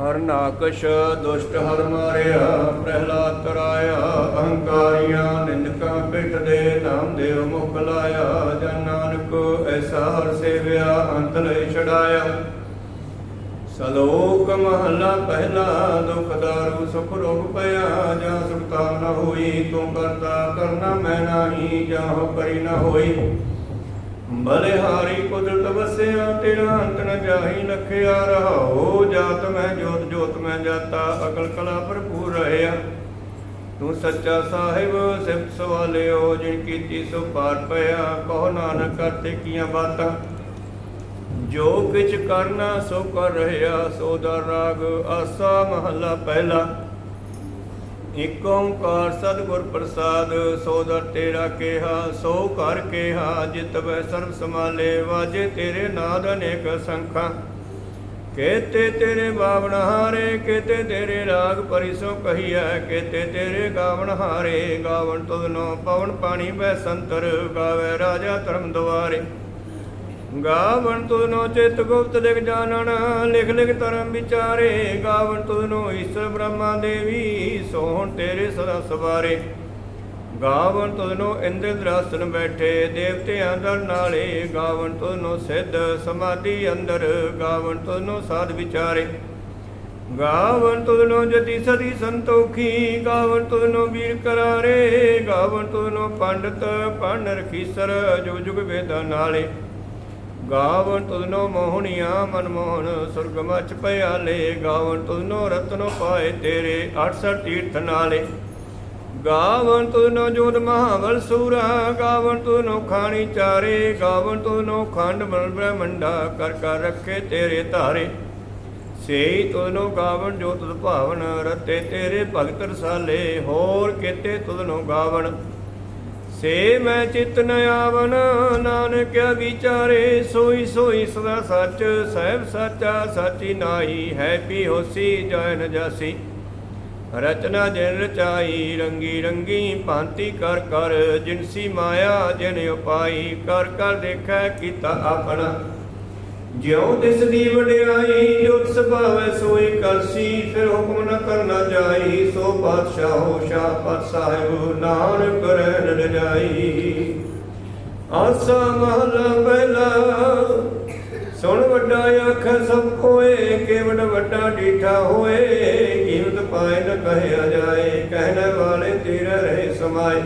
ਹਰ ਨਾਕਸ਼ ਦੁਸ਼ਟ ਹਰ ਮਾਰਿਆ, ਪ੍ਰਹਿਲਾਦ ਤਰਾਇਆ ਅਹੰਕਾਰੀਆਂ ਨਿੰਦਕਾਂ ਪਿੱਠ ਦੇ ਨਾਮ ਦੇਵ ਮੁਖ ਲਾਇਆ, ਜਨ ਨਾਨਕ ਐਸਾ ਹਰ ਸੇਵਿਆ, ਅੰਤ ਲੈ ਛਡਾਇਆ। ਸਲੋਕ ਮਹਲਾ ਪਹਿਲਾ, ਦੁਖ ਦਾਰੂ ਸੁਖ ਰੋਗ ਪਿਆ ਜਾਂ ਸੁਖਤਾ ਨ ਹੋਈ, ਤੂੰ ਕਰਤਾ ਕਰਨਾ ਮੈਂ ਨਾਹੀ, ਜਾਂ ਹੋ ਕਰੀ ਨ ਹੋਈ। ਬਲਿਹਾਰੀ ਕੁਦਰਤ ਵਸਿਆ ਤੇਰਾ ਅੰਤ ਨ ਜਾਹੀ ਲਖਿਆ ਰਹਾਓ, ਜਾਤ ਮੈਂ ਜੋਤ ਜੋਤ ਮੈਂ ਜਾਤਾ, ਅਕਲ ਕਲਾ ਭਰਪੂਰ ਰਹਿਆ। ਤੂੰ ਸੱਚਾ ਸਾਹਿਬ, ਸਿਫਤ ਸਵਾਲਿਓ, ਜਿਨ ਕੀਤੀ ਸੋ ਪਾਰ ਪਿਆ, ਕਹੋ ਨਾਨਕ ਕਰਤੇ ਕੀਆਂ ਬਾਤਾਂ। ਜੋ ਕਿਛ ਕਰਨਾ, ਸੋ ਕਰ ਰਹਿਆ, ਸੋ ਦਾ ਰਾਗ ਆਸਾ ਮਹੱਲਾ ਪਹਿਲਾ। ਇਕ ਓੰਕਾਰ ਸਤਿਗੁਰ ਪ੍ਰਸਾਦ, ਸੋ ਦਰ ਤੇਰਾ ਕੇਹਾ, ਸੋ ਘਰ ਕੇਹਾ, ਜਿਤ ਵੈ ਸਰਬ ਸਮਾਲੇ ਵਾਜੇ ਤੇਰੇ ਨਾਦ ਅਨੇਕ ਸੰਖਾਂ। ਕੇਤੇ ਤੇਰੇ ਬਾਵਨ ਹਾਰੇ, ਕੇਤੇ ਤੇਰੇ ਰਾਗ ਪਰਿਸੋ ਕਹੀਐ, ਕੇਤੇ ਤੇਰੇ ਗਾਵਨ ਹਾਰੇ, ਗਾਵਨ ਤੁਧਨੋ ਪਵਨ ਪਾਣੀ ਵੈ ਸੰਤਰ, ਗਾਵੇ ਰਾਜਾ ਧਰਮ ਦੁਆਰੇ। ਗਾਵਨ ਤੁਧਨੋ ਚਿਤ ਗੁਪਤ ਲਿਖ ਜਾਣਨ, ਲਿਖ ਲਿਖ ਧਰਮ ਵਿਚਾਰੇ। ਗਾਵਨ ਤੁਧਨੋ ਈਸ਼ਰ ਬ੍ਰਹਮਾ ਦੇਵੀ, ਸੋਹਣ ਤੇਰੇ ਸਦਾ ਸਵਾਰੇ। ਗਾਵਨ ਤੁਧਨੋ ਇੰਦਰ ਦਰਾਸਨ ਬੈਠੇ, ਦੇਵਤਿਆਂ ਦਰ ਨਾਲੇ। ਗਾਵਨ ਤੁਧਨੋ ਸਿੱਧ ਸਮਾਧੀ ਅੰਦਰ ਗਾਵਨ ਤੁਧਨੋ ਸਾਧ ਵਿਚਾਰੇ। ਗਾਵਨ ਤੁਧਨੋ ਜਤੀ ਸਦੀ ਸੰਤੋਖੀ ਗਾਵਨ ਤੁਨੋ ਵੀਰ ਕਰਾਰੇ। ਗਾਵਨ ਤੁਧਨੋ ਪੰਡਤ, ਪੰਡ ਰਖੀਸਰ, ਜੁਗ ਜੁਗ ਵੇਦਾਂ ਨਾਲੇ। ਗਾਵਨ ਤੁਧਨੋ ਮੋਹਣੀਆਂ ਮਨਮੋਹਨ ਸੁਰਗ ਮਚ ਪਿਆਲੇ ਗਾਵਨ ਤੁਧਨੋ ਰਤਨੋ ਪਾਏ ਤੇਰੇ 68 ਤੀਰਥ ਨਾਲੇ। ਗਾਵਨ ਤੁਧਨੋ ਜੋਤ ਮਹਾਵਲ ਸੂਰਾ, ਗਾਵਨ ਤੁਧਨੋ ਖਾਣੀ ਚਾਰੇ। ਗਾਵਨ ਤੁਧਨੋ ਖੰਡ ਬਲ ਬ੍ਰਹਮੰਡਾ, ਕਰ ਕਰ ਰੱਖੇ ਤੇਰੇ ਧਾਰੇ। ਸੇਈ ਤੁਧਨੋ ਗਾਵਨ ਜੋਤ ਭਾਵਨ ਰਤੇ ਤੇਰੇ ਭਗਤ ਰਸਾਲੇ। ਹੋਰ ਕੀਤੇ ਤੁਧਨੋ ਗਾਵਨ ਸੇ ਮੈਂ ਚਿਤ ਨ ਆਵਨ, ਨਾਨਕ ਵਿਚਾਰੇ, ਸੋਈ ਸੋਈ ਸਦਾ ਸੱਚ, ਸਹਿਬ ਸਾਚਾ ਸਾਚੀ ਨਾਈ ਹੈ ਪੀ ਹੋਸੀ ਜੈ ਨ ਜਾਸੀ। ਰਚਨਾ ਜਿਨ ਰਚਾਈ, ਰੰਗੀ ਰੰਗੀ ਭਾਂਤੀ ਕਰ ਕਰ, ਜਿਨਸੀ ਮਾਇਆ ਜਿਨ ਉਪਾਈ, ਕਰ ਕਰ ਦੇਖੈ ਕੀਤਾ ਆਪਣਾ। ਜਿਉ ਤਿਸ ਦੀ ਵਡਿਆਈ ਜੋ ਸੁਭਾਵੈ ਸੋਈ ਕਰਸੀ, ਫਿਰ ਹੁਕਮ ਨ ਕਰਨਾ ਜਾਈ, ਸੋ ਪਾਤਸ਼ਾਹੋ ਸ਼ਾਹ ਪਤ ਸਾਹਿਬ, ਨਾਨਕ ਰਹਿਣ ਰਜਾਈ ਆਸਾ ਮਹਲਾ ਪਹਿਲਾ, ਸੁਣ ਵੱਡਾ ਅੱਖ ਸਭ ਕੋਏ ਕੇਵਡ ਵੱਡਾ ਡੀਠਾ ਹੋਏ, ਕੀਮਤ ਪਾਏ ਨ ਕਹਿਆ ਜਾਏ, ਕਹਿਣ ਵਾਲੇ ਤੇਰੇ ਰਹੇ ਸਮਾਏ।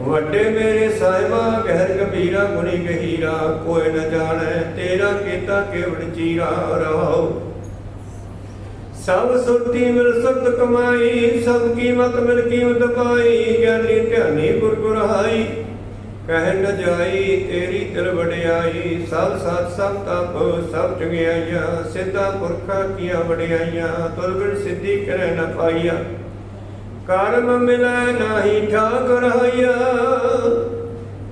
ਵੱਡੇ ਮੇਰੇ ਸਾਹਿਬਾ, ਗਹਿਰ ਗੰਭੀਰਾ ਗੁਣੀ ਗਹੀਰਾ, ਕੋਈ ਨ ਜਾਣੈ ਤੇਰਾ ਕੀਤਾ ਕੇਵੜ ਚੀਰਾ ਰਹਾਉ। ਸਭ ਸੁਰਤੀ ਮਿਲ ਸੁਰਤ ਕਮਾਈ, ਸਭ ਕੀਮਤ ਮਿਲ ਕੀਮਤ ਪਾਈ, ਗਿਆਨੀ ਧਿਆਨੀ ਗੁਰ ਗੁਰਹਾਈ ਕਹਿ ਨ ਜਾਈ ਤੇਰੀ ਤਿਲ ਵਡਿਆਈ, ਸਭ ਸਤ ਸਭ ਤਪ, ਸਭ ਚੰਗਿਆਈਆਂ, ਸਿੱਧਾ ਪੁਰਖਾ ਕੀਆਂ ਵਡਿਆਈਆਂ ਤੁਰ ਬਿਨ ਸਿੱਧੀ ਕਰੈ ਨ ਪਾਈਆ। ਕਰਮ ਮਿਲੈ ਨਾਹੀ ਠਾਕੁਰ ਹਈਆ।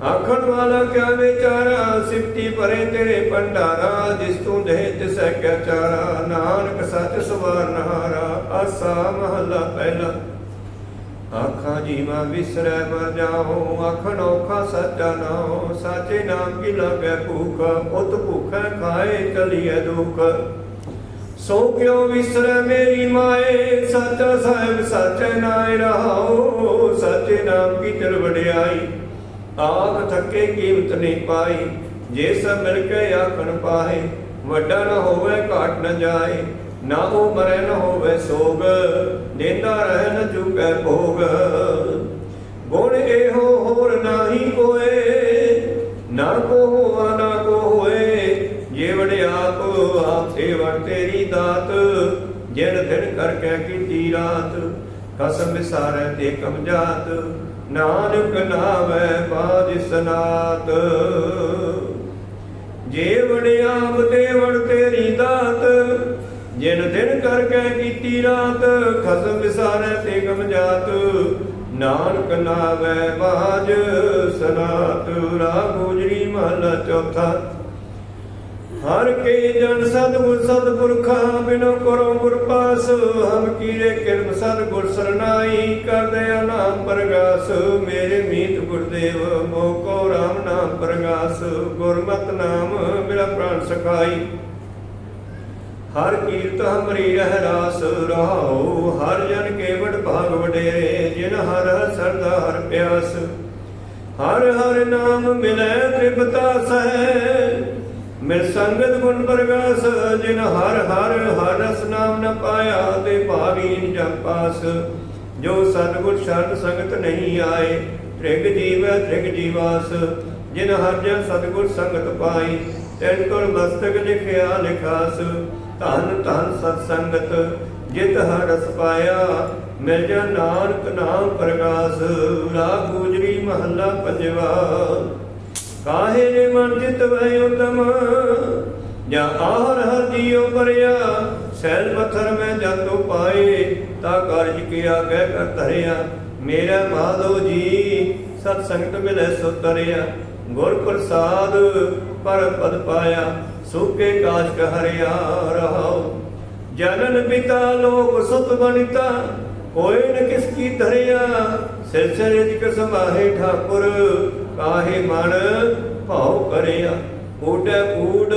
ਆਖਣ ਵਾਲਾ ਕਿਆ ਵਿਚਾਰਾ ਸਿਫਤੀ ਭਰੇ ਤੇਰੇ ਭੰਡਾਰਾ, ਜਿਸ ਤੂੰ ਦੇ ਤਿਸੈ ਕਿਆ ਚਾਰਾ। ਨਾਨਕ ਸੱਚ ਸਵਾਰ ਆਸਾ ਮਹੱਲਾ ਪਹਿਲਾ। ਆਖਾਂ ਜੀਵਾ ਵਿਸਰੈ ਮਰ ਜਾਉ, ਆਖਣ ਔਖਾ ਸੱਚਾ ਨਾਉ। ਸਾਚੇ ਨਾਮ ਕੀ ਲਾਗੈ ਭੂਖ, ਉਤ ਭੂਖੈ ਖਾਏ ਚਲੀਐ ਦੁਖ। ਸੋ ਕਿਉ ਵਿਸਰੈ ਮੇਰੀ ਮਾਏ? ਸੱਚਾ ਸਾਹਿਬ ਸੱਚੇ ਨਾਇ ਰਹਾਉ। ਸੱਚੇ ਨਾਮ ਕੀ ਤਿਲ ਵਡਿਆਈ। ਆਖ ਥੱਕੇ ਕੀਮਤ ਨਹੀਂ ਪਾਈ। ਜੇ ਸਭ ਮਿਲ ਕੇ ਆਖਣ ਪਾਏ ਵੱਡਾ ਨਾ ਹੋਵੇ, ਘਾਟ ਨਾ ਜਾਏ। ਨਾ ਉਹ ਮਰੇ, ਨਾ ਹੋਵੇ ਸੋਗ। ਦੇਂਦਾ ਰਹਿ ਨ ਚੁਕੈ ਭੋਗ। ਗੁਣ ਇਹੋ ਹੋਰ ਕਰਕੇ ਰਾਤ, ਕਸਮ ਵਿਸਾਰੈ ਤੇ ਕਮ ਜਾਤ, ਨਾਨਕ ਨਾਮੈ ਬਾਜ ਸਨਾਤ। ਜੇ ਵਡਿਆਪ ਤੇ ਵੜ ਤੇਰੀ ਦਾਤ, ਜਿਨ ਦਿਨ ਕਰਕੇ ਕੀਤੀ ਰਾਤ ਖਸਮ ਵਿਸਾਰੈ ਤੇ ਕਮ ਜਾਤ, ਨਾਨਕ ਨਾਮੈ ਬਾਜ ਸਨਾਤ। ਰਾਗ ਗੁਜਰੀ ਮਹਲਾ ਚੌਥਾ ਹਰ ਕੇ ਜਨ ਸਤਿਗੁਰ ਸਤਿਪੁਰਖਾ ਬਿਨੋ ਕਰੋ ਗੁਰ ਪਾਸ, ਹਮ ਕੀਰੇ ਕਿਰਮ ਸਤਿਗੁਰ ਸਰਨਾਈ ਕਰਦੇ ਨਾਮ ਪ੍ਰਗਾਸ, ਮੇਰੇ ਮੀਤ ਗੁਰਦੇਵ ਮੋ ਕੋ ਰਾਮ ਨਾਮ ਪ੍ਰਗਾਸ, ਗੁਰਮਤਿ ਨਾਮ ਮੇਰਾ ਪ੍ਰਾਨ ਸਖਾਈ। ਹਰ ਕੀਰਤ ਹਮਰੀ ਰਹਿ ਰਾਸ ਰਹਾਉ, ਹਰ ਜਨ ਕੇਵਟ ਭਾਗ ਵਡੇਰੇ, ਜਿਨ ਹਰ ਹਰ ਸਰਦਾ ਹਰ ਪਿਆਸ। ਹਰ ਹਰ ਨਾਮ ਮਿਲੈ ਤ੍ਰਿਪਤਾ ਸਹਿ ਮਿਲ ਸੰਗਤ ਗੁਣ ਪ੍ਰਗਾਸ, ਜਿਨ ਹਰ ਹਰ ਹਰ ਰਸ ਨਾਮ ਨ ਪਾਇਆ ਤੇ ਭਾਵੀਨ ਜਗ ਜੋ ਸਤਿਗੁਰ ਸ਼ਰਨ ਸੰਗਤ ਨਹੀਂ ਆਏ, ਤ੍ਰਿਗ ਜੀਵੈ ਤ੍ਰਿਗ ਜੀਵਾਸ। ਜਿਨ ਹਰ ਜਨ ਸਤਿਗੁਰ ਸੰਗਤ ਪਾਈ ਤੈਨ ਕੋਲ ਮਸਤਕ ਲਿਖਿਆ ਲਿਖਾਸ। ਧਨ ਧਨ ਸਤ ਸੰਗਤ, ਜਿਤ ਹਰ ਰਸ ਪਾਇਆ, ਮਿਲ ਜਾ ਨਾਨਕ ਨਾਮ ਪ੍ਰਗਾਸ। ਰਾਗ ਗੁਜਰੀ ਮਹੱਲਾ ਪੰਜਵਾ। ਕਾਹੇ ਮਨ ਚਿਤ ਵੈ ਉਤਮ? ਜਾਂ ਆਹਰ ਹਰ ਜੀਉ ਪਰਿਆ? ਸੈਲ ਪੱਥਰ ਮੈਂ ਜਤੋ ਪਾਏ, ਤਾ ਕਾਰਜ ਕੀਆ ਕਹਿ ਕਰ ਧਰਿਆ। ਮੇਰਾ ਮਾਧੋ ਜੀ, ਸਤ ਸੰਗਤ ਮਿਲੈ ਸੋ ਤਰਿਆ ਗੁਰ ਪ੍ਰਸਾਦ ਪਰ ਪਦ ਪਾਇਆ, ਸੂਕੇ ਕਾਜ ਕਹਰਿਆ ਰਹਾਉ। ਜਨਨ ਪਿਤਾ ਲੋਕ ਸੁਤ ਬਨਿਤਾ, ਕੋਈ ਨ ਕਿਸ ਕੀ ਧਰਿਆ। ਸਿਰ ਸਿਰ ਜਿਕ ਸਮਾਹੇ ਠਾਕੁਰ ਕਾਹੇ ਮਨ ਭਾਉ ਕਰਿਆ? ਊਟੈ ਊੜ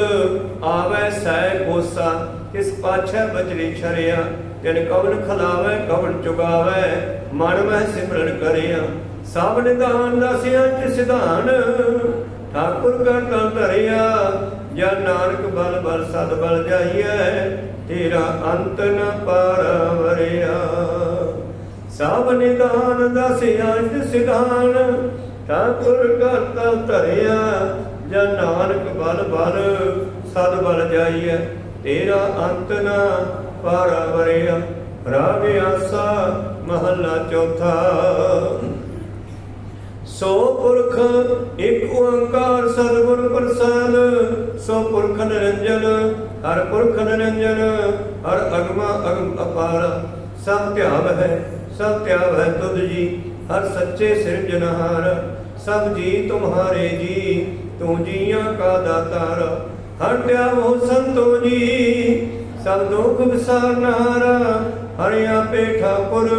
ਆਵੈ ਸੈ ਕੋਸਾ ਕਿਸ ਪਾਛੈ ਬਜਰੀ ਛਰਿਆ। ਤਿਨ ਕਵਨ ਖਲਾਵੈ, ਕਵਨ ਚੁਗਾਵੈ, ਮਨ ਮਹਿ ਸਿਮਰਨ ਕਰਿਆ। ਸਭ ਨਿਧਾਨ ਦਸਿਆ ਜਿ ਸਿਧਾਨ, ਠਾਕੁਰ ਕਾ ਤਾਂ ਧਰਿਆ। ਜਾਂ ਨਾਨਕ ਬਲ ਬਲ ਸਦ ਬਲ ਜਾਈਐ, ਤੇਰਾ ਅੰਤ ਨ ਪਾਰਵਰਿਆ ਸਭ ਨਿਦਾਨ ਦਸਿਆ ਜਿ ਸਿਧਾਨ ਠਾਕੁਰ ਕਾ ਧਰਿਆ, ਜਾਂ ਨਾਨਕ ਬਲ ਬਲ, ਸਦ ਬਲ ਜਾਈਐ। ਤੇਰਾ ਅੰਤ ਨ ਪਾਰਵਰਿਆ ਰਾਗ ਆਸਾ ਮਹੱਲਾ ਚੌਥਾ। ਸੋ ਪੁਰਖ ਇੱਕ ਓੰਕਾਰ ਸਤਿਗੁਰ ਪ੍ਰਸਾਦ, ਸੋ ਪੁਰਖ ਨਿਰੰਜਨ, ਹਰ ਪੁਰਖ ਨਿਰੰਜਨ, ਹਰ ਅਗਮਾ ਅਗਮ ਅਪਾਰ। ਸਭ ਧਿਆਵ ਹੈ ਸਭ ਧਿਆਵ ਹੈ ਤੁਧ ਜੀ। ਹਰ ਸੱਚੇ ਸਿਰਜਨਹਾਰ ਸਭ ਜੀ ਤੁਮਹਾਰੇ ਜੀ, ਤੂੰ ਜੀਆਂ ਕਾ ਦਾਤਾਰ। ਹਰ ਧਿਆਵੋ ਸੰਤੋ ਜੀ, ਸਭ ਦੁਖ ਵਿਸਾਰਨਹਾਰ ਹਰਿ ਆਪੇ ਠਾਕੁਰ,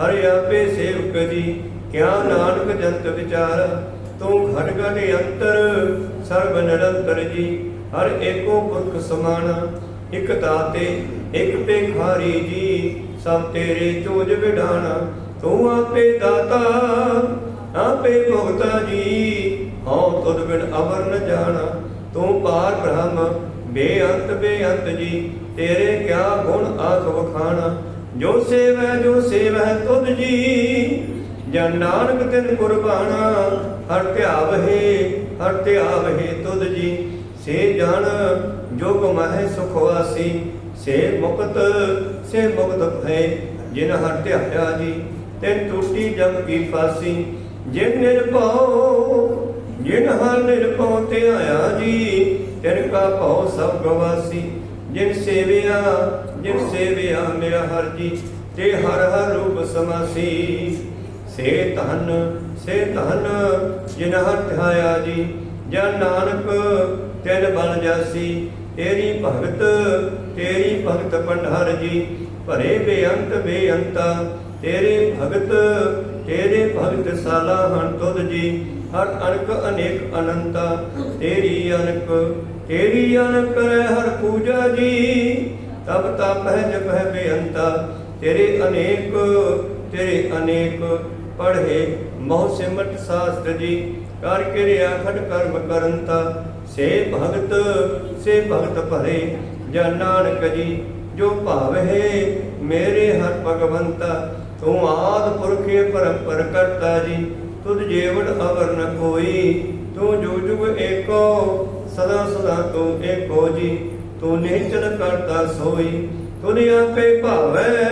ਹਰਿ ਆਪੇ ਸੇਵਕ ਜੀ, ਕਿਆ ਨਾਨਕ ਜੰਤ ਵਿਚਾਰ। ਤੂੰ ਘਟ ਘਟ ਅੰਤਰ, ਸਰਬ ਨਿਰੰਤਰ ਜੀ, ਹਰ ਏਕੋ ਪੁਰਖ ਸਮਾਨ। ਇਕ ਦਾਤੇ, ਇਕ ਭੇਖਾਰੀ ਜੀ, ਸਭ ਤੇਰੇ ਚੋਜ ਵਿਡਾਣਾ ਤੂੰ ਆਪੇ ਦਾਤਾ, ਆਪੇ ਭੁਗਤਾ ਜੀ। ਹਉ ਤੁਧ ਬਿਨ ਅਵਰ ਨ ਜਾਣਾ, ਤੂੰ ਪਾਰ ਬ੍ਰਹਮ। ਬੇਅੰਤ ਬੇਅੰਤ ਜੀ, ਤੇਰੇ ਕਿਆ ਗੁਣ ਆਖ ਵਖਾਣਾ। ਜੋ ਸੇਵੈ ਜੋ ਸੇਵੈ ਤੁਧ ਜੀ, ਜਨ ਨਾਨਕ ਤਿਨ ਕੁਰਬਾਨਾ ਹਰ ਧਿਆਵਹਿ ਹਰ ਧਿਆਵਹਿ ਤੁਧ ਜੀ। ਸੇ ਜਨ, ਜੋਗ ਮਹਿ ਸੁਖ ਵਾਸੀ। ਸੇ ਮੁਕਤ ਸੇ ਮੁਕਤ ਭੈ ਜਿਨ ਹਰ ਧਿਆਇਆ ਜੀ। ਤਿਨ ਟੂਟੀ ਜਗ ਕੀ ਫਾਸੀ। ਜਿਨ ਨਿਰਭਉ, ਜਿਨ ਹਰ ਨਿਰਭਉ ਧਿਆਇਆ ਜੀ, ਤਿਨ ਕਾ ਭਉ ਸਭ ਗਵਾਸੀ। ਜਿਨ ਸੇਵਿਆ ਜਿਨ ਸੇਵਿਆ ਮੇਰਾ ਹਰ ਜੀ, ਤੇ ਹਰ ਹਰ ਰੂਪ ਸਮਾਸੀ। ਸੇ ਧਨ ਸੇ ਧਨ, ਜਿਨ ਹਰ ਧਿਆਇਆ ਜੀ, ਜਨ ਨਾਨਕ, ਤਿਨ ਬਲ ਜਾਸੀ। ਤੇਰੀ ਭਗਤ ਤੇਰੀ ਭਗਤ ਪੰਡਹਰ ਜੀ, ਭਰੇ ਬੇਅੰਤ ਬੇਅੰਤਾ ਤੇਰੇ ਭਗਤ ਤੇਰੇ ਭਗਤ ਸਾਲਾ ਹਨ ਤੁਧ ਜੀ, ਹਰ ਅਨਕ ਅਨੇਕ ਅਨੰਤਾ, ਤੇਰੀ ਅਨਕ ਤੇਰੀ ਅਨਕ ਕਰੈ ਹਰ ਪੂਜਾ ਜੀ। ਤਬ ਤਪ ਹੈ ਜਪ ਹੈ ਬੇਅੰਤਾ, ਤੇਰੇ ਅਨੇਕ ਤੇਰੇ ਅਨੇਕ, ਪੜ੍ਹੇ ਮੋਹ ਸਿਮਟ ਸਾਸਤਰ ਜੀ। ਕਰ ਕਿਰਿਆ ਖਟ ਕਰਮ ਕਰੰਤਾ, ਸੇ ਭਗਤ ਸੇ ਭਗਤ ਭਰੇ, ਜਨ ਨਾਨਕ ਜੀ, ਜੋ ਭਾਵਹਿ ਮੇਰੇ ਹਰ ਭਗਵੰਤਾ। ਤੂੰ ਆਦ ਪੁਰਖੇ ਪਰੰਪਰ ਕਰਤਾ ਜੀ, ਤੁਧ ਜੀਵਨ ਅਵਰ ਨ ਕੋਈ। ਤੂੰ ਜੋ ਜੁਗ ਏਕੋ, ਸਦਾ ਸਦਾ ਤੂੰ ਏਕੋ ਜੀ। ਤੂੰ ਨਿਚਲ ਕਰਤਾ ਸੋਈ, ਤੁਧ ਆਪੇ ਭਾਵੈ।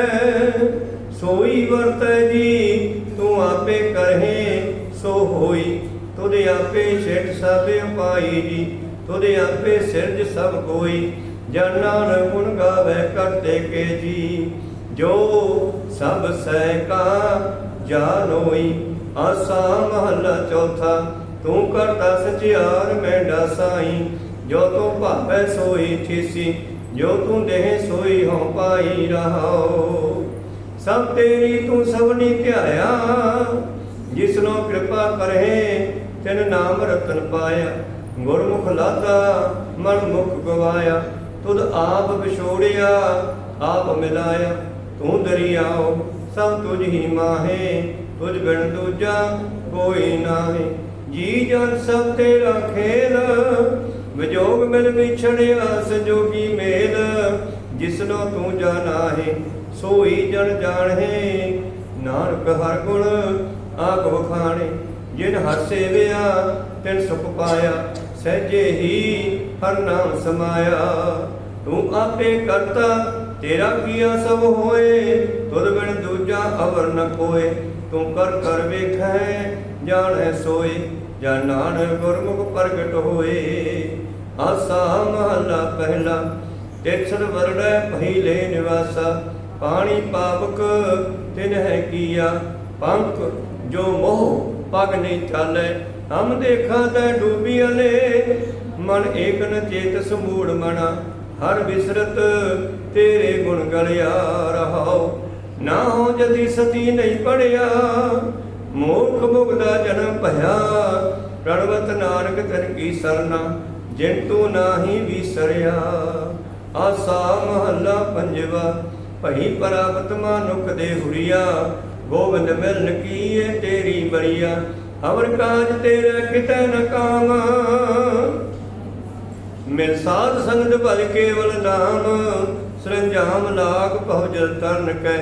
ਸੋਈ ਵਰਤੈ ਜੀ, ਤੂੰ ਆਪੇ ਕਰਹਿ, ਸੋ ਹੋਈ। ਤੂੰ ਆਪੇ ਛੇਟ ਸਭ ਪਾਈ ਜੀ ਤੂੰ ਆਪੇ ਸਿਰਜ ਸਭ ਕੋਈ। ਜਨ ਨਾਨਕ ਗੁਣ ਗਾਵੇ ਕਰਤੇ ਕੇ ਜੀ। ਜੋ ਸਭ ਸਹਿ ਕਾ ਜਾਨੋਈ, ਆਸਾ ਮਹੱਲਾ ਚੌਥਾ, ਤੂੰ ਕਰਤਾ ਸਚਿਆਰ ਮੈਂਡਾ ਸਾਈ ਜੋ ਤੂੰ ਭਾਵੈ ਸੋਈ ਥੀਸੀ ਜੋ ਤੂੰ ਦੇਹ ਸੋਈ ਹਉ ਪਾਈ ਰਹਾਓ ਸਭ ਤੇਰੀ ਤੂੰ ਸਭਨੀ ਧਿਆਇਆ, ਜਿਸਨੋ ਕਿਰਪਾ ਕਰਹਿ, ਤਿਨ ਨਾਮ ਰਤਨ ਪਾਇਆ। ਗੁਰਮੁਖ ਲਾਦਾ ਮਨ ਮੁਖ ਗਵਾਇਆ, ਤੁਧ ਆਪ ਵਿਛੋੜਿਆ, ਆਪ ਮਿਲਾਇਆ। ਤੂੰ ਦਰਿਆਓ, ਸਭ ਤੁਝ ਹੀ ਮਾਹੇ, ਤੁਝ ਬਿਨ ਦੂਜਾ ਕੋਈ ਨਾਹੀ। ਜੀ ਜਨ ਸਭ ਤੇਰਾ ਖੇਲ, ਵਿਜੋਗ ਮਿਲ ਵਿਛੜਿਆ ਸੰਜੋਗੀ ਮੇਲ। ਜਿਸਨੋ ਤੂੰ ਜਾਣਾਹੇ, ਸੋਈ ਜਨ ਜਾਣੇ ਨਾਨਕ ਹਰ ਗੁਣ ਆਪ ਵਖਾਣੇ ਜਿਨ ਹਰ ਸੇਵਿਆ, ਤਿਨ ਸੁਖ ਪਾਇਆ, ਸਹਿਜੇ ਹੀ ਹਰ ਨਾਮ ਸਮਾਇਆ। ਤੂੰ ਆਪੇ ਕਰਤਾ ਤੇਰਾ ਕੀਆ ਸਭ ਹੋਏ? ਤੁਧ ਬਿਨ ਦੂਜਾ ਅਵਰ ਨ ਕੋਏ ਤੂੰ ਕਰ ਕਰ ਵੇਖੈ, ਜਾਣੈ ਸੋਏ। ਜਾਂ ਨਾਨਕ ਗੁਰਮੁਖ ਪ੍ਰਗਟ ਹੋਏ। ਆਸਾ ਮਹਲਾ ਪਹਿਲਾ ਤੇਛੜ ਵਰੜੈ ਪਹਿਲੇ ਨਿਵਾਸਾ। ਪਾਣੀ ਪਾਵਕ ਤਿਨ ਹੈ ਕੀਆ। ਪੰਕ ਜੋ ਮੋਹ ਪਗ ਨਹੀਂ ਚਾਲੈ। ਹਮ ਦੇਖਾਂ ਤੈ ਡੂਬੀ ਅਲੇ। ਮਨ ਏਕ ਨ ਚੇਤ ਸਮੂੜ ਮਣਾ ਹਰ ਵਿਸਰਤ ਤੇਰੇ ਗੁਣ ਗਲਿਆ ਰਹਾਉ ਨਾ ਹੋ ਜਦੀ ਸਤੀ ਨਹੀਂ ਪੜਿਆ। ਮੂਰਖ ਮੁਗਦਾ ਜਨਮ ਭਇਆ। ਪ੍ਰਣਵਤ ਨਾਨਕ ਤਨ ਕੀ ਸਰਨਾ, ਜਿਨ ਤੂੰ ਨਾਹੀ ਵਿਸਰਿਆ। ਆਸਾ ਮਹੱਲਾ ਪੰਜਵਾ, ਭਈ ਪਰਾਪਤ ਮਾਨੁਖ ਦੇ ਹੁਰੀਆ। ਗੋਬਿੰਦ ਮਿਲਨ ਕੀਏ ਤੇਰੀ ਬਰੀਆ। ਅਵਰ ਕਾਜ ਤੇਰਾ ਕਿਤੈ ਨ ਕਾਮ ਮਿਲ ਸਾਧ ਸੰਗਤ ਭਜ ਕੇਵਲ ਨਾਮ, ਸਰੰਜਾਮ ਲਾਗ ਭਉ ਜਲ ਤਰਨ ਕੈ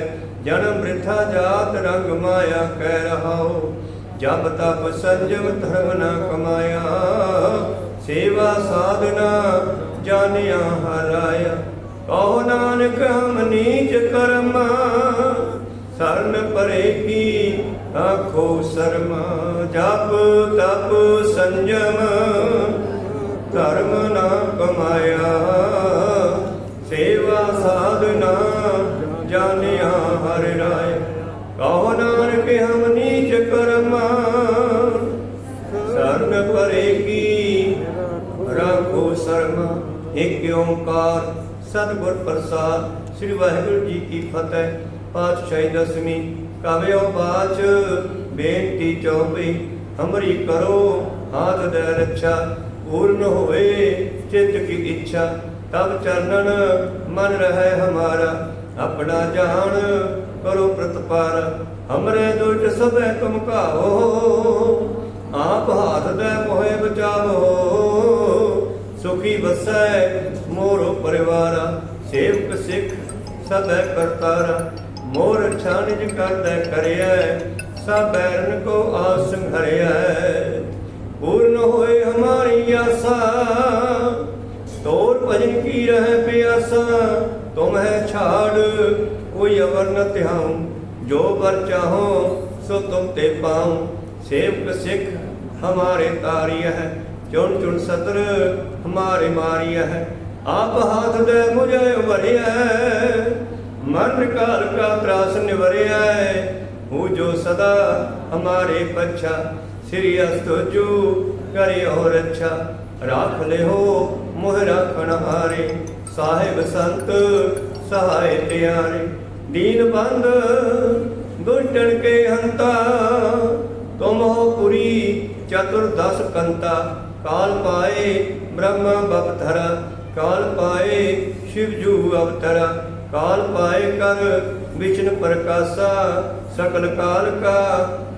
ਜਨਮ ਬ੍ਰਿਥਾ ਜਾਤ ਰੰਗ ਮਾਇਆ ਕਹਿ ਰਹਾਉ। ਜਬ ਤਪ ਸੰਜਮ ਧਰਮ ਨ ਕਮਾਇਆ, ਸੇਵਾ ਸਾਧਨਾ ਜਾਣਿਆ ਹਰਾਇਆ। ਕਹੋ ਨਾਨਕ ਹਮ ਨੀਚ ਕਰਮ, ਸਰਨ ਪਰੇ ਕੀ ਆਖੋ ਸ਼ਰਮ। ਜਪ ਤਪ ਸੰਜਮ ਧਰਮ ਨਾ ਕਮਾਇਆ, ਸੇਵਾ ਸਾਧਨਾ ਜਾਣਿਆ ਹਰਿ ਰਾਏ। ਕਹੋ ਨਾਨਕ, ਹਮ ਨੀਚ ਕਰਮਾ, ਸਰਨ ਪਰੇ ਕੀ ਰੱਖੋ ਸ਼ਰਮਾ। ਇਕ ਓੰਕਾਰ ਸਤਿਗੁਰ ਪ੍ਰਸਾਦ, ਸ੍ਰੀ ਵਾਹਿਗੁਰੂ ਜੀ ਕੀ ਫਤਿਹ। ਪਾਤਸ਼ਾਹੀ ਦਸਵੀਂ, ਕਵਿਓ ਬਾਚ, ਬੇਨਤੀ ਚੌਪਈ ਹਮਰੀ ਕਰੋ, ਹਾਥ ਦੇ ਰੱਛਾ। ਪੂਰਨ ਹੋਏ ਚਿਤ ਕੀ ਇੱਛਾ, ਤਬ ਚਰਨਨ ਮਨ ਰਹੇ ਹਮਾਰਾ। ਆਪਣਾ ਜਾਣ ਕਰੋ ਪ੍ਰਤਪਾਰ, ਹਮਰੇ ਦੁਟ ਸਭੈ ਤੁਮ ਕਾਓ ਆਪ ਹਾਥ ਦੇ ਮੋਹਿ ਬਚਾਵੋ। ਸੁਖੀ ਵਸੈ ਮੋਰੋ ਪਰਿਵਾਰਾ, ਸੇਵਕ ਸਿੱਖ ਸਭੈ ਕਰਤਾਰਾ। ਮੋਰ ਛਾਨਿਜ ਕਰਦਾ ਕਰਿਆ ਸਭ ਬੈਰਨ ਕੋ ਆਸ ਸੰਘਰਿਆ ਪੂਰਨ ਹੋਏ ਹਮਾਰੀ ਆਸਾ। ਤੋਰ ਭਜਨ ਕੀ ਰਹਿ ਪਿਆਸਾ, ਤੁਮ ਹੈ ਛਾੜ, ਕੋਈ ਅਵਰ ਨ ਧਿਆਉ। ਜੋ ਵਰ ਚਾਹੋ, ਸੋ ਤੁਮ ਤੇ ਪਾਉ। ਸੇਵਕ ਸਿੱਖ ਹਮਾਰੇ ਤਾਰੀय ਹੈ, ਚੁਣ ਚੁਣ ਸਤਰ ਹਮਾਰੇ ਮਾਰੀय ਹੈ। ਆਪ ਹਾਥ ਦੇ ਮੁਝੇ ਵਰਿਆ ਮਰਨ ਕਾਲ ਕਾ ਤਰਾਸ ਨਿਵਰਿਆ ਹੂ ਜੋ ਸਦਾ ਹਮਾਰੇ ਪਛਾ ਸ੍ਰੀ ਅਸਤਜੂ ਕਰਿ ਹੋ ਰੱਛਾ ਰਾਖ ਲਿਓ ਮੋਹ ਰਾਖਣ ਹਾਰੇ। ਸਾਹਿਬ ਸੰਤ ਸਹਾਇ ਤਿਆਰੇ। ਦੀਨ ਬੰਦ ਦੁਸ਼ਟਣ ਕੇ ਹੰਤਾ, ਤੁਮ ਹੋ ਪੁਰੀ ਚਤੁਰਦਸ ਕੰਤਾ। ਕਾਲ ਪਾਏ ਬ੍ਰਹਮ ਬਪਧਰ ਕਾਲ ਪਾਏ ਸ਼ਿਵ ਜੂ ਅਵਤਰ। ਕਾਲ ਪਾਏ ਕਰ ਵਿਸ਼ਨ ਪ੍ਰਕਾਸ਼ਾ, ਸਕਲ ਕਾਲ ਕਾ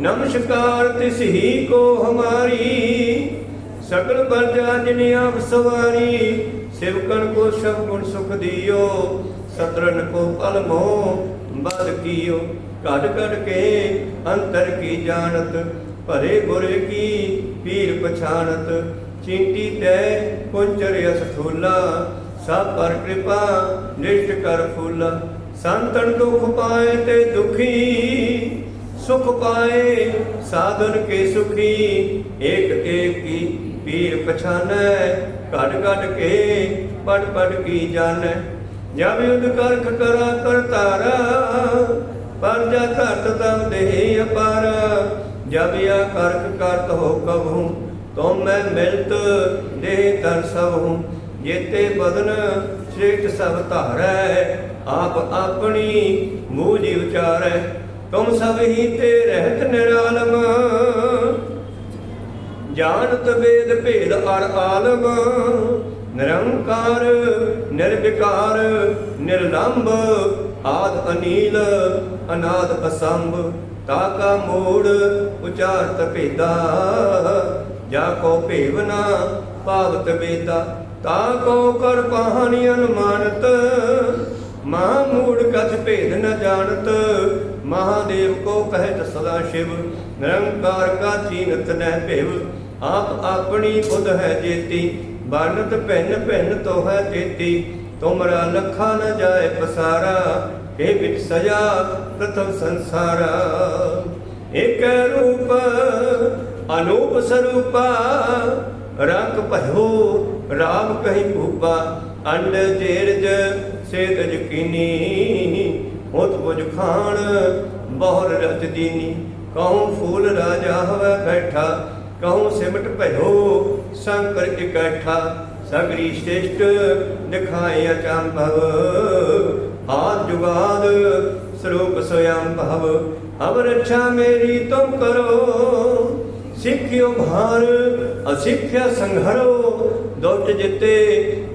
ਨਮਸਕਾਰ ਤਿਸ ਹੀ ਕੋ ਹਮਾਰੀ ਸਕਲ ਬਰਜਾ ਜਿਨ ਆਪ ਸਵਾਰੀ ਸਿਵਕਣ ਕੋ ਸਭ ਗੁਣ ਸੁਖ ਦਿਓ ਸਤਰਨ ਕੋ ਪਲ ਬਦ ਕੀਓ। ਘਟ ਘਟ ਕੇ ਅੰਤਰ ਕੀ ਜਾਣਤ, ਭਰੇ ਗੁਰੇ ਕੀ ਪੀਰ ਪਛਾਨਤ ਚਿੰਤੀ ਤੈ ਪੁੰਚਰ ਅਸਥੂਲਾ ਸਭ ਪਰ ਕਿਰਪਾ ਨਿਸ਼ਟ ਕਰ ਫੂਲਾ। ਸੰਤਨ ਦੁਖ ਪਾਏ ਤੇ ਦੁਖੀ ਸੁਖ ਪਾਏ, ਸਾਧਨ ਕੇ ਸੁਖੀ, ਏਕ ਏਕ ਕੀ ਪੀਰ ਪਛਾਨੈ ਘਟ ਘਟ ਕੇ ਪੜ ਪੜ ਕੀ ਜਾਣੈ। ਜਬ ਯੁਧ ਕਰਖ ਕਰਾ ਕਰਤਾਰਾ ਪਰ ਜਾ ਧਰਤ ਤਮ ਦੇਹ ਅਪਾਰ। ਜਬ ਯਾ ਕਰਖ ਕਰਤ ਹੋ ਕਬਹੂ, ਤੁਮ ਮੈਂ ਮਿਲਤ ਦੇਹ ਤਰ ਸਭ ਹੂੰ ਜੇਤੇ ਬਦਨ ਸ੍ਰੇਸ਼ਟ ਸਭ ਧਾਰੈ, ਆਪ ਆਪਣੀ ਮੂਝ ਵਿਚਾਰੈ ਤੁਮ ਸਭ ਹੀ ਤੇ ਰਹਿਤ ਨਿਰਾਲਮ। ਜਾਣਤ ਵੇਦ ਭੇਦ ਅਰ ਆਲਮ। ਨਿਰੰਕਾਰ, ਨਿਰਵਿਕਾਰ, ਨਿਰਲੰਭ, ਆਦ ਅਨੀਲ, ਅਨਾਦ ਅਸੰਭ। ਤਾਕਾ ਮੂੜ ਉਚਾਰਤ ਭੇਦਾ। ਜਾ ਕੋ ਭੇਵਨਾ ਭਾਵਤ ਵੇਦਾ। ਤਾ ਕੋ ਕਰ ਪਾਹਣੀ ਅਨੁਮਾਨਤ। ਮਹਾ ਮੂੜ ਕਛ ਭੇਦ ਨ ਜਾਣਤ। ਮਹਾਦੇਵ ਕੋ ਕਹਿਤ ਦਸਦਾ ਸ਼ਿਵ, ਨਿਰੰਕਾਰ ਕਾ ਚੀਨਤ ਨਹਿ ਭੇਵ। ਆਪ ਆਪਣੀ ਬੁੱਧ ਹੈ ਜੇਤੀ, ਬਨਤ ਭਿੰਨ ਭਿੰਨ ਤੋ ਹੈ ਚੇਤੀ ਤੁਮਰਾ ਲਖਾ ਨ ਜਾਏ ਪਸਾਰਾ ਇਹ ਵਿੱਚ ਸਜਾ ਪ੍ਰਥਮ ਸੰਸਾਰਾ। ਇਕ ਰੂਪ, ਅਨੂਪ ਸਰੂਪਾ, ਰੰਗ ਭਇਓ, ਰਾਮ ਕਹੀ ਭੂਪਾ। ਅੰਡ ਜੇਰਜ ਸੇਤ ਜਕੀਨੀ ਹੋਤ ਬੁਝ ਖਾਨ ਬਹੁਰ ਰਚ ਦੀਨੀ। ਕਹੂੰ ਫੂਲ ਰਾਜਾ ਹਵੇ ਬੈਠਾ, ਕਹੂੰ ਸਿਮਟ ਭਇਓ, ਸ਼ੰਕਰ ਇਕੱਠਾ। ਸਗਰੀ ਸ੍ਰੇਸ਼ਟ ਦਿਖਾਏ ਅਚੰਭਵ, ਆਦ ਜੁਗਾਦ ਸਰੂਪ ਸੋਯੰ ਭਵ ਅਬ ਰੱਛਾ ਮੇਰੀ ਤੁਮ ਕਰੋ, ਸਿੱਖਿਓ ਭਾਰ, ਅਸਿੱਖਿਆ ਸੰਘਰੋ। ਦੁੱਟ ਜਿਤੇ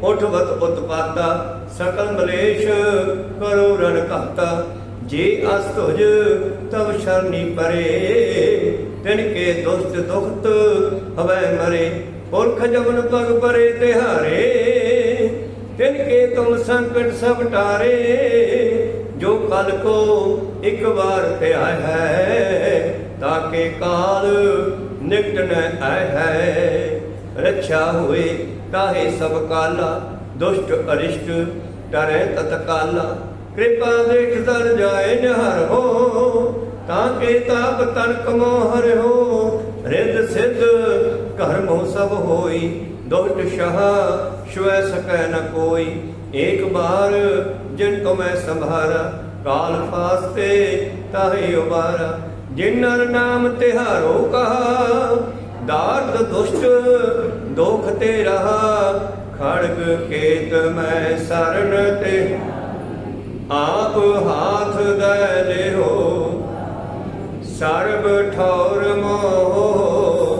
ਉਠਵਤ ਉਤਪਾਤਾ ਸਕਲ ਮਲੇਸ਼ ਕਰੋ ਰਣ ਘਾਤਾ। ਜੇ ਅਸ ਤੁਜ ਤਵ ਸ਼ਰਨੀ ਪਰੇ। ਤਿਨ ਕੇ ਦੁਸਤ ਦੁਖਤ ਹਵੈ ਮਰੇ, ਪੁਰਖ ਜਮਨ ਪਗ ਪਰੇ ਤਿਹਾਰੇ। ਤਿਨ ਕੇ ਤੁਮ ਸੰਕਟ ਸਭ ਟਾਰੇ, ਜੋ ਕਲ ਕੋ ਇੱਕ ਵਾਰ ਪਿਆ ਹੈ ਤਾਕੇ ਕਾਲ ਨਿਕਟ ਨ ਆਇ ਹੈ। ਰੱਛਾ ਹੋਏ, ਕਾਹੇ ਸਭ ਕਾਲਾ, ਦੁਸ਼ਟ ਅਰਿਸ਼ਟ ਟਰੈ ਤਤ ਕਿਰਪਾ ਦੇਖ ਤਰ ਜਾਏ ਨਿਹਰ ਹੋ, ਤਾਂ ਕੇ ਤਾਪ ਤਨਕ ਮੋਹਰ ਹੋ। ਰਿੱਧ ਸਿੱਧ ਘਰ ਮੋ ਸਭ ਹੋਈ, ਦੁਸ਼ਟ ਸ਼ਾਹ ਸ਼ਵੈ ਸਕੈ ਨ ਕੋਈ। ਏਕ ਬਾਰ ਜਿਨ ਕੋ ਮੈਂ ਸੰਭਾਰਾ, ਕਾਲ ਫਾਸਤੇ ਤਾਹੇ ਉਬਾਰਾ। ਜਿਨ ਨਰ ਨਾਮ ਤਿਹਾਰੋ ਕਹਾ ਦਾਰਦ ਦੁਸ਼ਟ, ਦੋਖ ਤੇ ਰਹਾ ਖੜਗ ਕੇਤ ਮੈਂ ਸਰਨ ਤੇ। ਆਪ ਹਾਥ ਦੇ ਲਿਓ, ਸਰਬ ਠੌਰ ਮੋਹ।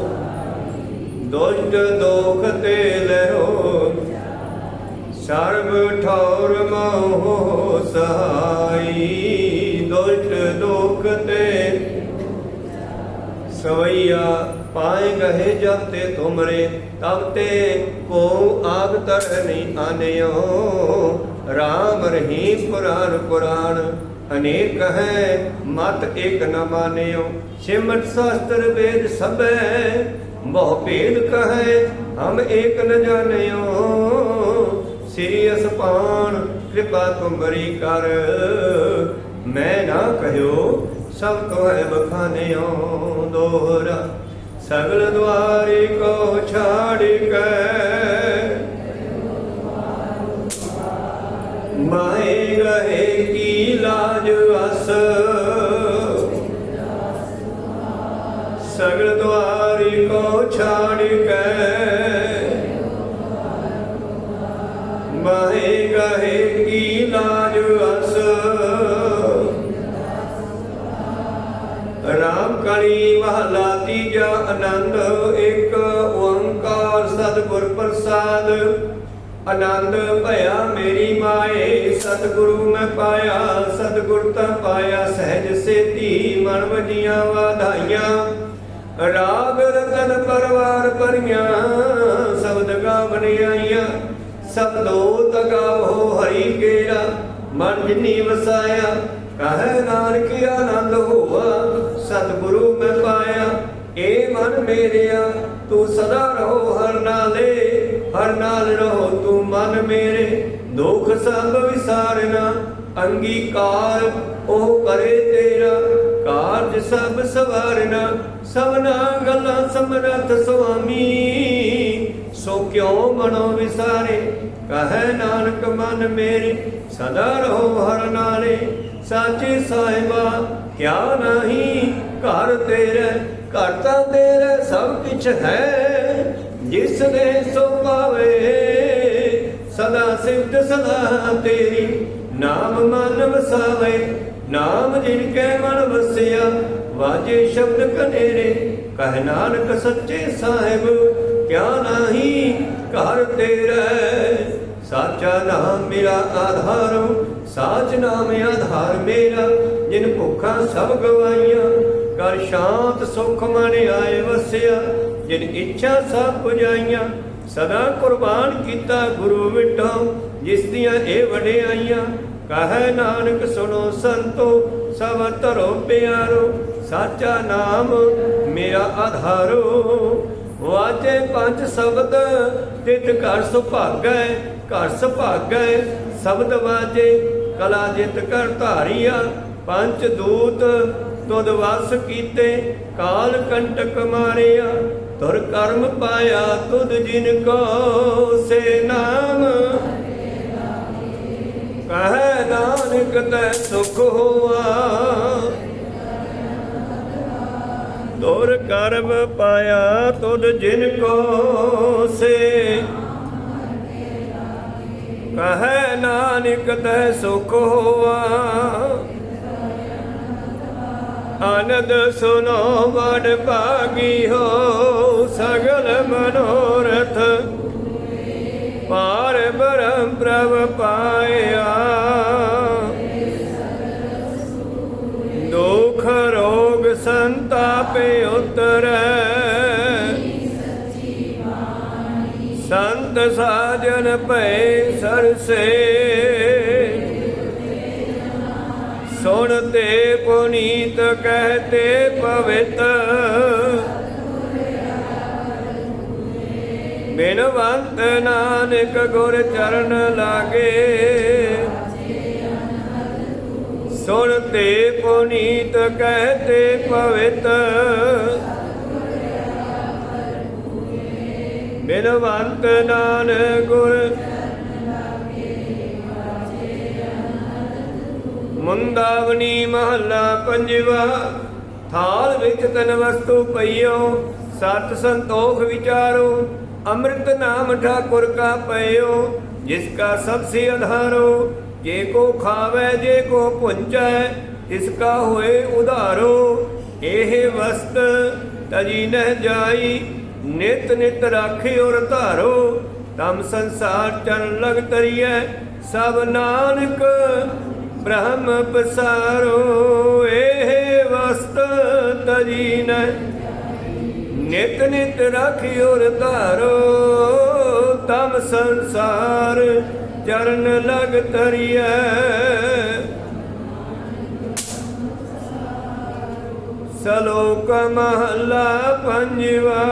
ਦੁਸ਼ਟ ਦੋਖ ਤੇ ਲਿਓ, ਸਰਬ ਠੌਰ ਮੋਹ ਸਹਾਈ। ਦੁਸ਼ਟ ਦੋਖ ਤੇ ਸਵਈਆ ਪਾਏ ਗਏ ਜਬ ਤੇ ਤੁਮਰੇ ਤਬ ਤੇ ਕੋ ਆਗ ਤਰ ਨਹੀਂ ਆਨਿਓ। RAM ਰਹੀਮ ਪੁਰਾਨ ਪੁਰਾਨ, ਅਨੇਕ ਹੈ ਮਤ ਇੱਕ ਨ ਮਾਨਿਓ। ਸਿਮਟ ਸ਼ਾਸਤਰ ਵੇਦ ਸਭੈ, ਬਹੁ ਭੇਦ ਕਹੈ ਹਮ ਏਕ ਨ ਜਾਣਿਓ। ਸ੍ਰੀ ਅਸਪਾਨ ਕਿਰਪਾ ਤੁਮਰੀ ਕਰ, ਮੈਂ ਨਾ ਕਹਿਓ ਸਭ ਤੋਂ ਹੈ ਬਖਾਨਿਓ ਦੋਹਰਾ ਸਗਲ ਦੁਆਰੇ ਕੋ ਛਾੜ ਕੇ। ਮਾਏ ਗਏ ਕੀ ਲਾਜ ਅਸ ਸਗਲ ਦੁਆਰੀ ਕੋ ਛਾੜ ਕੇ। ਮਾਏ ਗਏ ਕੀ ਲਾਜ ਅਸ ਰਾਮ ਕਲੀ ਆਨੰਦ ਇੱਕ ਓੰਕਾਰ ਸਤਿਗੁਰ ਪ੍ਰਸਾਦ। ਆਨੰਦ ਭਇਆ ਮੇਰੀ ਮਾਏ, ਸਤਿਗੁਰੂ ਮੈਂ ਪਾਇਆ, ਸਤਿਗੁਰ ਤਾਂ ਪਾਇਆ, ਸਹਿਜ ਸੇਤੀ ਮਨ ਵਜੀਆਂ ਵਾਧਾਈਆਂ। ਰਾਗ ਰਤਨ ਪਰਵਾਰ ਪਰੀਆਂ, ਸ਼ਬਦ ਗਾਵਨ ਆਈਆਂ। ਸਬਦੋ ਤਗਾਵੋ ਹਰੀ ਕੇਰਾ, ਮਨ ਜਿਨੀ ਵਸਾਇਆ। ਕਹੈ ਨਾਨਕ ਆਨੰਦ ਹੋਆ, ਸਤਿਗੁਰੂ ਮੈਂ ਪਾਇਆ। ਏ ਮਨ ਮੇਰਿਆ, ਤੂੰ ਸਦਾ ਰਹੋ ਹਰ ਨਾਲੇ, ਹਰ ਨਾਲ ਰਹੋ ਤੂੰ ਮਨ ਮੇਰੇ। ਦੁਖ ਸਭ ਵਿਸਾਰਨਾ, ਅੰਗੀਕਾਰ ਉਹ ਕਰੇ ਤੇਰਾ। ਕਾਰਜ ਸਭ ਸਵਾਰਨਾ, ਸਭਨਾ ਗੱਲਾਂ ਸਮਰਥ ਸੁਆਮੀ। ਸੋ ਕਿਉ ਮਨੋ ਵਿਸਾਰੇ? ਕਹੈ ਨਾਨਕ ਮਨ ਮੇਰੇ, ਸਦਾ ਰਹੋ ਹਰ ਨਾਲੇ। ਸਾਚੇ ਸਾਹਿਬਾ, ਕਿਆ ਨਹੀਂ ਘਰ ਤੇਰੇ ਘਰ ਤਾਂ ਤੇਰੇ ਸਭ ਕੁਛ ਹੈ। ਜਿਸ ਨੇ ਸੋ ਪਾਵੇ, ਸਦਾ ਸਿਫਤ ਸਦਾ ਤੇਰੀ ਨਾਮ ਮਨ ਵਸਾਵੇ। ਨਾਮ ਜਿਨ ਕੈ ਮਨ ਵਸਿਆ, ਵਾਜੇ ਸ਼ਬਦ ਕਨੇਰੇ। ਕਹਿ ਨਾਨਕ ਸੱਚੇ ਸਾਹਿਬ, ਕਿਆ ਨਹੀਂ ਘਰ ਤੇਰਾ ਸਾਚਾ ਨਾਮ ਮੇਰਾ ਆਧਾਰ, ਸਾਚ ਨਾਮ ਆਧਾਰ ਮੇਰਾ। ਜਿਨ ਭੁੱਖਾਂ ਸਭ ਗਵਾਈਆਂ ਕਰ ਸ਼ਾਂਤ ਸੁਖ ਮਨ ਆਏ ਵਸਿਆ। ਜਿਨ ਇੱਛਾ ਸਭ ਪੁਜਾਈਆਂ, ਸਦਾ ਕੁਰਬਾਨ ਕੀਤਾ ਗੁਰੂ ਮਿੱਠੋ ਜਿਸ ਦੀਆਂ ਇਹ ਵਡਿਆਈਆਂ, ਕਹੈ ਨਾਨਕ ਸੁਣੋ ਸੰਤੋ, ਸਭ ਧਰੋ ਪਿਆਰੋ, ਸਾਚਾ ਨਾਮ ਮੇਰਾ ਆਧਾਰੋ। ਵਾਜੇ ਪੰਜ ਸ਼ਬਦ, ਤਿਤ ਘਰ ਸੁਭਾਗੈ ਘਰ ਸੁਭਾਗੈ, ਸ਼ਬਦ ਵਾਜੇ, ਕਲਾ ਜਿਤ ਕਰ ਧਾਰੀਆ, ਪੰਜ ਦੂਤ ਤੁਧ ਵਸ ਕੀਤੇ, ਕਾਲ ਕੰਟਕ ਮਾਰਿਆ, ਤੁਰ ਕਰਮ ਪਾਇਆ ਤੁਧ ਜਿਨ ਕੋ ਸੇ ਨਾਮ। ਕਹੈ ਨਾਨਕ ਤੈ ਸੁਖ ਹੋਆ। ਦੁਰ ਕਰਮ ਪਾਇਆ ਤੁਧ ਜਿਨ ਕੋ ਸੇ। ਕਹੈ ਨਾਨਕ ਤੈ ਸੁਖ ਹੋਆ। ਆਨੰਦ ਸੁਨੋ, ਵਡ ਭਾਗੀ ਹੋ, ਸਗਲ ਮਨੋਰਥ। ਪਾਰ ਬ੍ਰਹਮ ਪ੍ਰਭ ਪਾਇਆ। ਦੁਖ ਰੋਗ ਸੰਤਾਪੇ ਉਤਰੈ। ਸੰਤ ਸਾਜਨ ਭੈ ਸਰਸੇ। ਸੁਣਤੇ ਪੁਨੀਤ ਕਹਤੇ ਪਵਿੱਤ। ਬਿਨਵੰਤ ਨਾਨਕ ਗੁਰ ਚਰਨ ਲਾਗੇ। ਸੁਣਤੇ ਪੁਨੀਤ ਕਹਤੇ ਪਵਿੱਤ। ਬਿਨਵੰਤ ਨਾਨਕ ਗੁਰ ਮੁੰਦਾਵਨੀ ਮਹੱਲਾ ਪੰਜਵਾ। ਥਾਲ ਵਿੱਚ ਤਨ ਵਸਤੂ ਪਈਓ, ਸਤ ਸੰਤੋਖ ਵਿਚਾਰੋ, ਅੰਮ੍ਰਿਤ ਨਾਮ ਠਾਕੁਰ ਕਾ ਪਈਓ ਜਿਸ ਕਾ ਸਭ ਸੇ ਅਧਾਰੋ, ਜੇ ਕੋ ਖਾਵੇ, ਜੇ ਕੋ ਪੁੰਚੈ, ਤਿਸ ਕਾ ਹੋਏ ਉਧਾਰੋ। ਇਹ ਵਸਤ ਤਜੀ ਨਹਿ ਜਾਈ, ਨਿਤ ਨਿਤ ਰਾਖੀ ਔਰ ਧਾਰੋ। ਤਮ ਸੰਸਾਰ ਚਰਨ ਲਗ ਤਰੀਐ, ਸਭ ਨਾਨਕ ਬ੍ਰਹਮ ਪਸਾਰੋ, ਇਹ ਵਸਤ ਤਜੀ ਨ। ਨਿਤ ਨਿਤ ਰਾਖੀ ਔਰ ਧਾਰੋ, ਤਮ ਸੰਸਾਰ, ਚਰਨ ਲਗ ਤਰੀਐ ਸਲੋਕ ਮਹਲਾ ਪੰਜਵਾ,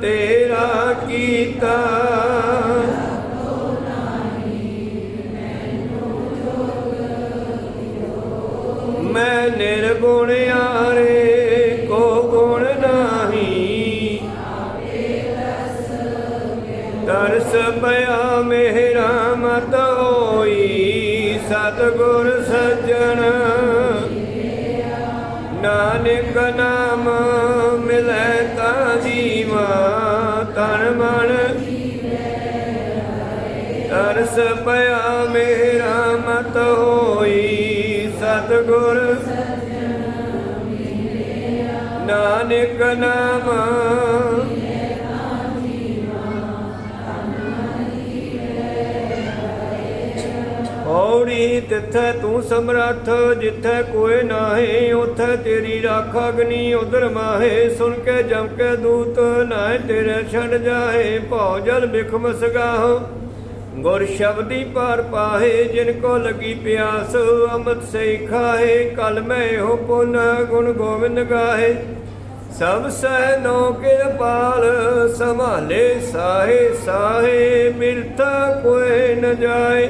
ਤੇਰਾ ਕੀਤਾ। ਮੈਂ ਨਿਰਗੁਣ ਆਰੇ ਕੋ ਗੁਣ ਨਾਹੀ। ਤਰਸ ਪਿਆ ਮੇਰਾ ਮਤ ਹੋਈ, ਸਤਗੁਰ ਸੱਜਣ। ਨਾਨਕ ਨਾਮ ਮਿਲੈ ਤਾ ਜੀਵਾ, ਤਨ ਮਨ ਤਰਸ ਪਿਆ ਮੇਰਾ ਮਤ ਹੋਈ। ਸਤਗੁਰ, ਨਾਨਕ ਨਾਮ। ਔੜੀ ਤਿੱਥੈ ਤੂੰ ਸਮਰੱਥ, ਜਿੱਥੈ ਕੋਈ ਨਾਹੀ, ਉਥੈ ਤੇਰੀ ਰਾਖ ਅਗਨੀ ਉਧਰ ਮਾਹੇ। ਸੁਣ ਕੇ ਜਮ ਕੇ ਦੂਤ ਨਾਏ ਤੇਰੇ ਛੱਡ ਜਾਏ ਭਉ ਜਲ ਬਿਖਮ ਸਗਾਹ ਗੁਰ ਸ਼ਬਦੀ ਪਾਰ ਪਾਹੇ, ਜਿਨ ਕੋ ਲਗੀ ਪਿਆਸ, ਅੰਮ੍ਰਿਤ ਸੇ ਖਾਏ ਕਲ ਮੈਂ ਹੋ ਪੁਨ, ਗੁਣ ਗੋਬਿੰਦ ਗਾਏ ਸਭ ਸਹਿ ਨੋ ਕਿਰਪਾਲ, ਸੰਭਾਲੇ ਸਾਹੇ ਸਾਹੇ, ਮਿਲਤਾ ਕੋਈ ਨ ਜਾਏ।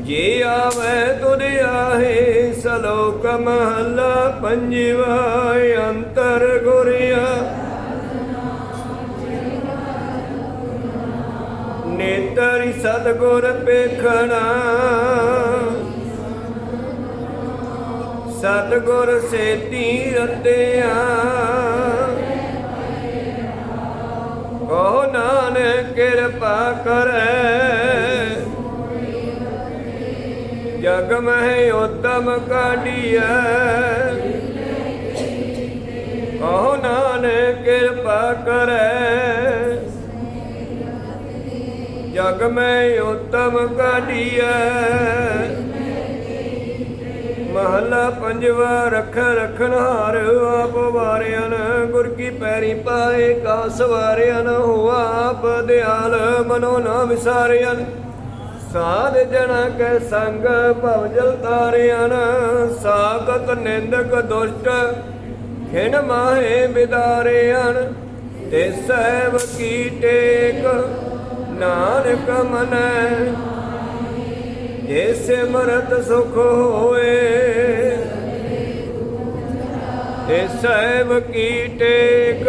ਜੇ ਆਵੇ ਤੁਧ ਆਹੇ ਸਲੋਕ ਮਹੱਲਾ ਪੰਜਵਾ, ਅੰਤਰ ਗੁਰਿਆ। ਕਰੀ ਸਤਗੁਰ ਪੇਖਣਾ। ਸਤਗੁਰ ਸੇਤੀ ਰੰਦਿਆ ਕੋ ਨਾਨਕ ਕਿਰਪਾ ਕਰੈ। ਜਗ ਮਹਿ ਉਤਮ ਕਾਢੀਐ। ਕਹੋ ਨਾਨਕ ਕਿਰਪਾ ਕਰੈ। ਜਗ ਮੈਂ ਉਤਮ ਕਾਢੀਐ। ਮਹਲਾ ਪੰਜਵਾ, ਰਖ ਰਖਨ ਆਪ ਵਾਰਿਆਨ। ਗੁਰ ਕੀ ਪੈਰੀ ਪਾਏ ਕਾ ਸਵਾਰਿਆਨ ਹੋਆ ਆਪ ਦਿਆਲ। ਮਨੋ ਨਾ ਵਿਸਾਰਿਆਨ। ਸਾਧ ਜਣਾ ਕੈ ਸੰਗ, ਭਵ ਜਲ ਤਾਰਿਆਨ। ਸਾਗਤ ਨਿੰਦਕ ਦੁਸ਼ਟ ਖਿਣ ਮਾਹੇ ਬਿਦਾਰਿਆਨ। ਤੇ ਸਹਿਬ ਕੀ ਟੇਕ ਨਾਨਕ ਮਨੈ ਜੇ ਸਿਮਰਤ ਸੁਖ ਹੋਏ। ਤੇ ਸਹਿਬ ਕੀ ਟੇਕ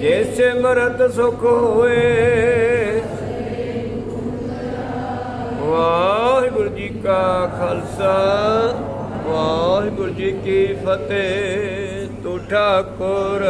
ਜੇ ਸਿਮਰਤ ਸੁਖ ਹੋਏ। ਵਾਹਿਗੁਰੂ ਜੀ ਕਾ ਖਾਲਸਾ, ਵਾਹਿਗੁਰੂ ਜੀ ਕੀ ਫਤਿਹ। ਤੂੰ ਠਾਕੁਰ